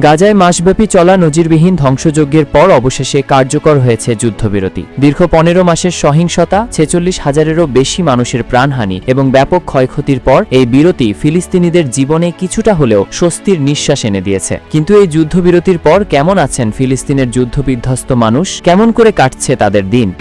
গাজায় মাসব্যাপী চলা নজিরবিহীন ধ্বংসযজ্ঞের পর অবশেষে কার্যকর হয়েছে যুদ্ধবিরতি। দীর্ঘ পনেরো মাসের সহিংসতা, ছেচল্লিশ হাজারেরও বেশি মানুষের প্রাণহানি এবং ব্যাপক ক্ষয়ক্ষতির পর এই বিরতি ফিলিস্তিনিদের জীবনে কিছুটা হলেও স্বস্তির নিঃশ্বাস এনে দিয়েছে। কিন্তু এই যুদ্ধবিরতির পর কেমন আছেন ফিলিস্তিনের যুদ্ধবিধ্বস্ত মানুষ? কেমন করে কাটছে তাদের দিন?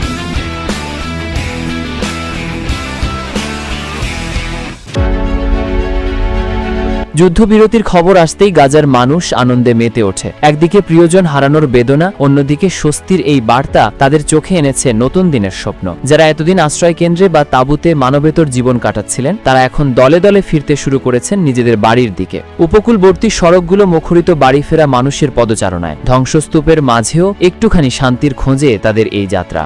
যুদ্ধবিরতির খবর আসতেই গাজার মানুষ আনন্দে মেতে ওঠে। একদিকে প্রিয়জন হারানোর বেদনা, অন্যদিকে স্বস্তির এই বার্তা তাদের চোখে এনেছে নতুন দিনের স্বপ্ন। যারা এতদিন আশ্রয় কেন্দ্রে বা তাঁবুতে মানবেতর জীবন কাটাচ্ছিলেন, তারা এখন দলে দলে ফিরতে শুরু করেছেন নিজেদের বাড়ির দিকে। উপকূলবর্তী সড়কগুলো মুখরিত বাড়ি ফেরা মানুষের পদচারণায়। ধ্বংসস্তূপের মাঝেও একটুখানি শান্তির খোঁজে তাদের এই যাত্রা।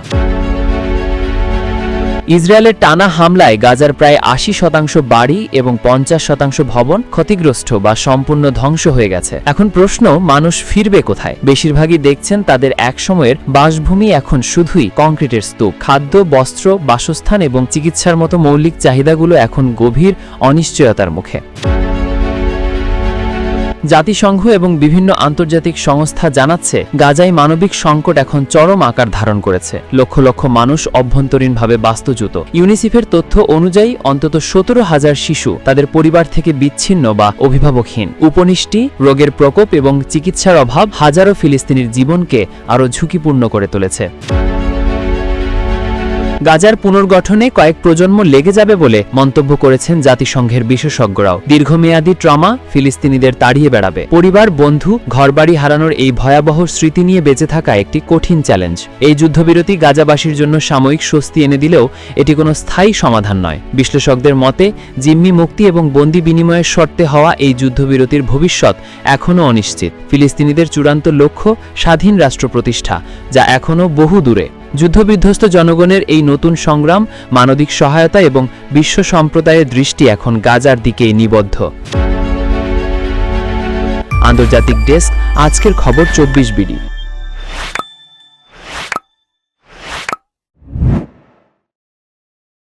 ইসরায়েলের টানা হামলায় গাজার প্রায় আশি শতাংশ বাড়ি এবং পঞ্চাশ শতাংশ ভবন ক্ষতিগ্রস্ত বা সম্পূর্ণ ধ্বংস হয়ে গেছে। এখন প্রশ্ন, মানুষ ফিরবে কোথায়? বেশিরভাগই দেখছেন তাদের একসময়ের বাসভূমি এখন শুধুই কংক্রিটের স্তূপ। খাদ্য, বস্ত্র, বাসস্থান এবং চিকিৎসার মতো মৌলিক চাহিদাগুলো এখন গভীর অনিশ্চয়তার মুখে। জাতিসংঘ এবং বিভিন্ন আন্তর্জাতিক সংস্থা জানাচ্ছে, গাজায় মানবিক সংকট এখন চরম আকার ধারণ করেছে। লক্ষ লক্ষ মানুষ অভ্যন্তরীণভাবে বাস্তুচ্যুত। ইউনিসেফের তথ্য অনুযায়ী, অন্তত সতেরো হাজার শিশু তাদের পরিবার থেকে বিচ্ছিন্ন বা অভিভাবকহীন। উপনিষ্টি, রোগের প্রকোপ এবং চিকিৎসার অভাব হাজারো ফিলিস্তিনির জীবনকে আরও ঝুঁকিপূর্ণ করে তুলেছে। গাজার পুনর্গঠনে কয়েক প্রজন্ম লেগে যাবে বলে মন্তব্য করেছেন জাতিসংঘের বিশেষজ্ঞরাও। দীর্ঘমেয়াদী ট্রমা ফিলিস্তিনিদের তাড়িয়ে বেড়াবে। পরিবার, বন্ধু, ঘরবাড়ি হারানোর এই ভয়াবহ স্মৃতি নিয়ে বেঁচে থাকা একটি কঠিন চ্যালেঞ্জ। এই যুদ্ধবিরতি গাজাবাসীর জন্য সাময়িক স্বস্তি এনে দিলেও এটি কোনো স্থায়ী সমাধান নয়। বিশ্লেষকদের মতে, জিম্মি মুক্তি এবং বন্দি বিনিময়ের শর্তে হওয়া এই যুদ্ধবিরতির ভবিষ্যৎ এখনও অনিশ্চিত। ফিলিস্তিনিদের চূড়ান্ত লক্ষ্য স্বাধীন রাষ্ট্র প্রতিষ্ঠা যা এখনও বহু দূরে যুদ্ধবিধ্বস্ত জনগণের এই নতুন সংগ্রাম মানবিক সহায়তা এবং বিশ্ব সম্প্রদায়ের দৃষ্টি এখন গাজার দিকেই নিবদ্ধ। আন্তর্জাতিক ডেস্ক, আজকের খবর চব্বিশ বিডি।